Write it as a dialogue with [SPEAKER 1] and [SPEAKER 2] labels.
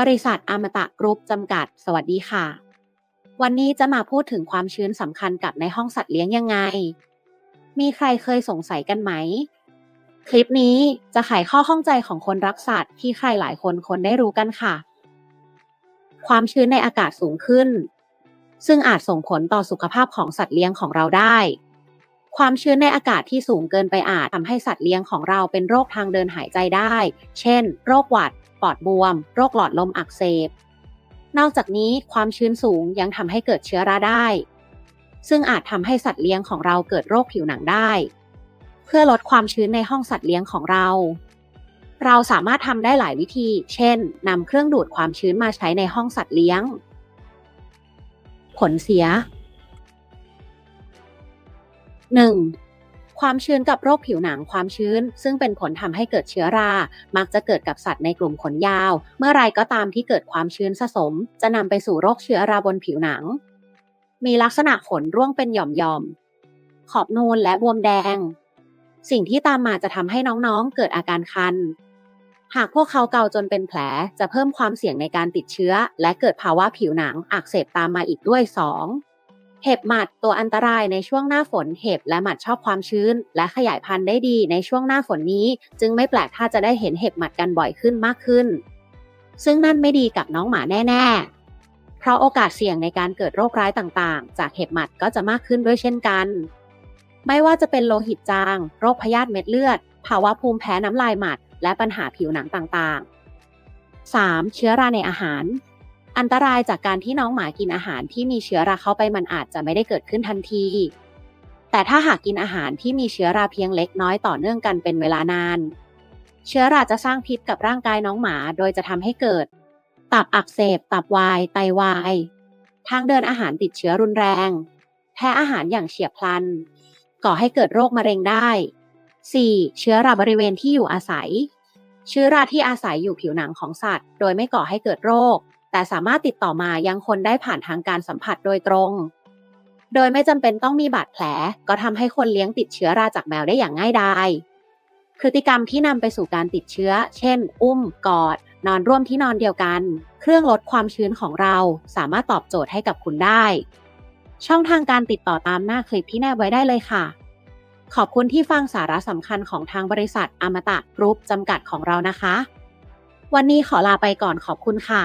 [SPEAKER 1] บริษัทอมตะกรุ๊ปจำกัด สวัสดีค่ะ วันนี้จะมาพูดถึงความชื้นสำคัญกับในห้องสัตว์เลี้ยงยังไง มีใครเคยสงสัยกันไหม คลิปนี้จะไขข้อข้องใจของคนรักสัตว์ที่ใครหลายคนคนได้รู้กันค่ะ ความชื้นในอากาศสูงขึ้น ซึ่งอาจส่งผลต่อสุขภาพของสัตว์เลี้ยงของเราได้ ความชื้นในอากาศที่สูงเกินไปอาจทำให้สัตว์เลี้ยงของเราเป็นโรคทางเดินหายใจได้ เช่น โรคหวัด ปอดบวม โรคหลอดลมอักเสบ นอกจากนี้ความชื้นสูงยังทำให้เกิดเชื้อราได้ ซึ่งอาจทำให้สัตว์เลี้ยงของเราเกิดโรคผิวหนังได้ เพื่อลดความชื้นในห้องสัตว์เลี้ยงของเรา เราสามารถทำได้หลายวิธี เช่นนำเครื่องดูดความชื้นมาใช้ในห้องสัตว์เลี้ยง ผลเสีย 1. ความชื้นกับโรคผิวหนังความชื้น ซึ่งเป็นผลทำให้เกิดเชื้อรา มักจะเกิดกับสัตว์ในกลุ่มขนยาว เมื่อไรก็ตามที่เกิดความชื้นสะสม จะนำไปสู่โรคเชื้อราบนผิวหนัง มีลักษณะขนร่วงเป็นหย่อมๆ ขอบนูนและบวมแดง สิ่งที่ตามมาจะทำให้น้องๆ เกิดอาการคันหากพวกเขาเกาจนเป็นแผลจะเพิ่มความเสี่ยงในการติดเชื้อ และเกิดภาวะผิวหนังอักเสบตามมาอีกด้วย 2. เห็บหมัดตัวอันตรายในช่วงหน้าฝนเห็บและหมัดชอบความชื้น และขยายพันธุ์ได้ดีในช่วงหน้าฝนนี้ จึงไม่แปลกถ้าจะได้เห็นเห็บหมัดกันบ่อยขึ้นมากขึ้น ซึ่งนั่นไม่ดีกับน้องหมาแน่ๆ เพราะโอกาสเสี่ยงในการเกิดโรคร้ายต่างๆ จากเห็บหมัดก็จะมากขึ้นด้วยเช่นกัน ไม่ว่าจะเป็นโลหิตจาง โรคพยาธิเม็ดเลือด ภาวะภูมิแพ้น้ำลายหมัด และปัญหาผิวหนังต่างๆ 3. เชื้อราในอาหาร อันตรายจากการที่น้องหมากินอาหารที่มีเชื้อราเข้าไปมันอาจจะไม่ได้เกิดขึ้นทันที แต่ถ้าหากกินอาหารที่มีเชื้อราเพียงเล็กน้อยต่อเนื่องกันเป็นเวลานาน เชื้อราจะสร้างพิษกับร่างกายน้องหมา โดยจะทำให้เกิด ตับอักเสบ ตับวาย ไตวาย ทางเดินอาหารติดเชื้อรุนแรง แพ้อาหารอย่างเฉียบพลัน ก่อให้เกิดโรคมะเร็งได้ 4. เชื้อราบริเวณที่อยู่อาศัย เชื้อราที่อาศัยอยู่ผิวหนังของสัตว์ โดยไม่ก่อให้เกิดโรค แต่สามารถติดต่อมายังคนได้ผ่านทางการสัมผัสโดยตรง โดยไม่จำเป็นต้องมีบาดแผล ก็ทำให้คนเลี้ยงติดเชื้อราจากแมวได้อย่างง่ายดายพฤติกรรมที่นำไปสู่การติดเชื้อ เช่น อุ้ม กอด นอนร่วมที่นอนเดียวกัน เครื่องลดความชื้นของเราสามารถตอบโจทย์ให้กับคุณได้ ช่องทางการติดต่อตามหน้าคลิปที่แนบไว้ได้เลยค่ะ ขอบคุณที่ฟังสาระสำคัญของทางบริษัทอมตะกรุ๊ปจำกัดของเรานะคะ วันนี้ขอลาไปก่อนขอบคุณค่ะ